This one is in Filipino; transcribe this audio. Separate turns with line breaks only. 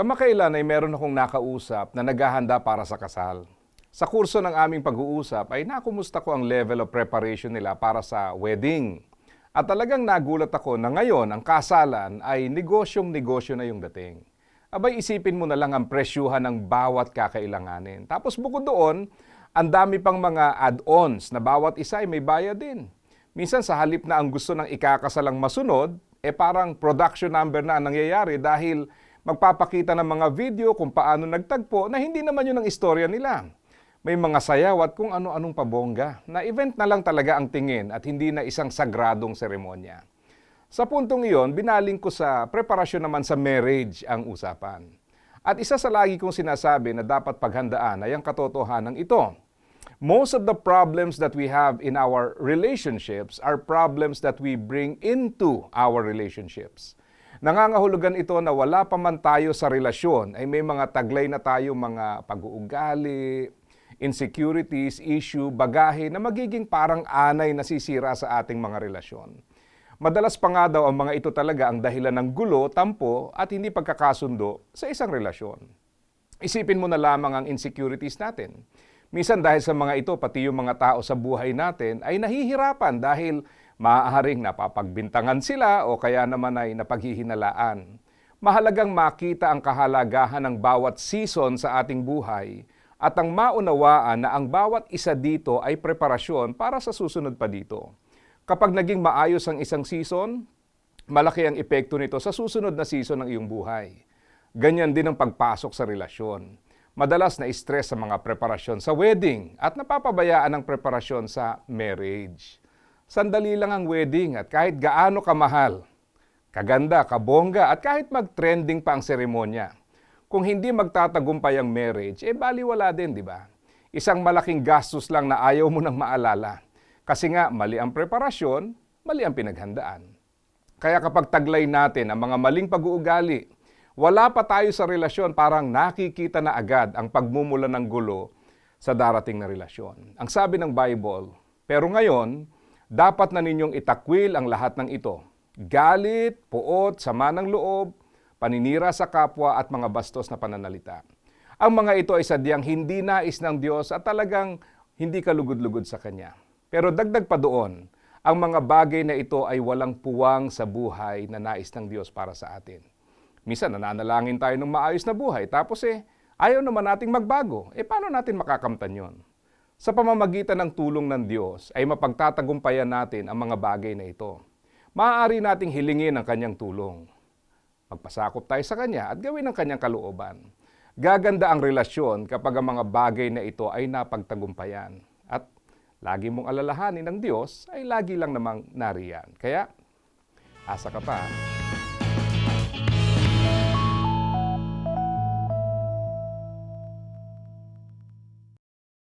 Kamakailan ay meron akong nakausap na naghahanda para sa kasal. Sa kurso ng aming pag-uusap ay nakumusta ko ang level of preparation nila para sa wedding. At talagang nagulat ako na ngayon ang kasalan ay negosyong negosyo na yung dating. Abay isipin mo na lang ang presyuhan ng bawat kakailanganin. Tapos bukod doon, ang dami pang mga add-ons na bawat isa ay may bayad din. Minsan sa halip na ang gusto ng ikakasalang masunod, eh parang production number na ang nangyayari dahil magpapakita ng mga video kung paano nagtagpo na hindi naman yun ang istorya nila. May mga sayaw at kung ano-anong pabongga na event na lang talaga ang tingin at hindi na isang sagradong seremonya. Sa puntong iyon, binaling ko sa preparasyon naman sa marriage ang usapan. At isa sa lagi kong sinasabi na dapat paghandaan ay ang katotohanan ito. Most of the problems that we have in our relationships are problems that we bring into our relationships. Nangangahulugan ito na wala pa man tayo sa relasyon ay may mga taglay na tayo mga pag-uugali, insecurities, issue, bagahe na magiging parang anay na sisira sa ating mga relasyon. Madalas pa nga daw ang mga ito talaga ang dahilan ng gulo, tampo at hindi pagkakasundo sa isang relasyon. Isipin mo na lamang ang insecurities natin. Minsan dahil sa mga ito, pati yung mga tao sa buhay natin ay nahihirapan dahil maaaring napapagbintangan sila o kaya naman ay napaghihinalaan. Mahalagang makita ang kahalagahan ng bawat season sa ating buhay at ang maunawaan na ang bawat isa dito ay preparasyon para sa susunod pa dito. Kapag naging maayos ang isang season, malaki ang epekto nito sa susunod na season ng iyong buhay. Ganyan din ang pagpasok sa relasyon. Madalas na stress sa mga preparasyon sa wedding at napapabayaan ang preparasyon sa marriage. Sandali lang ang wedding at kahit gaano kamahal, kaganda, kabongga at kahit mag-trending pa ang seremonya, kung hindi magtatagumpay ang marriage, eh baliwala din, di ba? Isang malaking gastos lang na ayaw mo nang maalala. Kasi nga, mali ang preparasyon, mali ang pinaghandaan. Kaya kapag taglay natin ang mga maling pag-uugali, wala pa tayo sa relasyon, parang nakikita na agad ang pagmumula ng gulo sa darating na relasyon. Ang sabi ng Bible, pero ngayon, dapat na ninyong itakwil ang lahat ng ito. Galit, puot, sama ng loob, paninira sa kapwa at mga bastos na pananalita. Ang mga ito ay sadyang hindi nais ng Diyos at talagang hindi kalugod-lugod sa Kanya. Pero dagdag pa doon, ang mga bagay na ito ay walang puwang sa buhay na nais ng Diyos para sa atin. Minsan nananalangin tayo ng maayos na buhay, tapos eh, ayaw naman nating magbago. Eh paano natin makakamtan yon? Sa pamamagitan ng tulong ng Diyos ay mapagtatagumpayan natin ang mga bagay na ito. Maaari nating hilingin ang kanyang tulong. Magpasakop tayo sa kanya at gawin ang kanyang kalooban. Gaganda ang relasyon kapag ang mga bagay na ito ay napagtagumpayan. At lagi mong alalahanin ng Diyos ay lagi lang namang nariyan. Kaya, asa ka pa.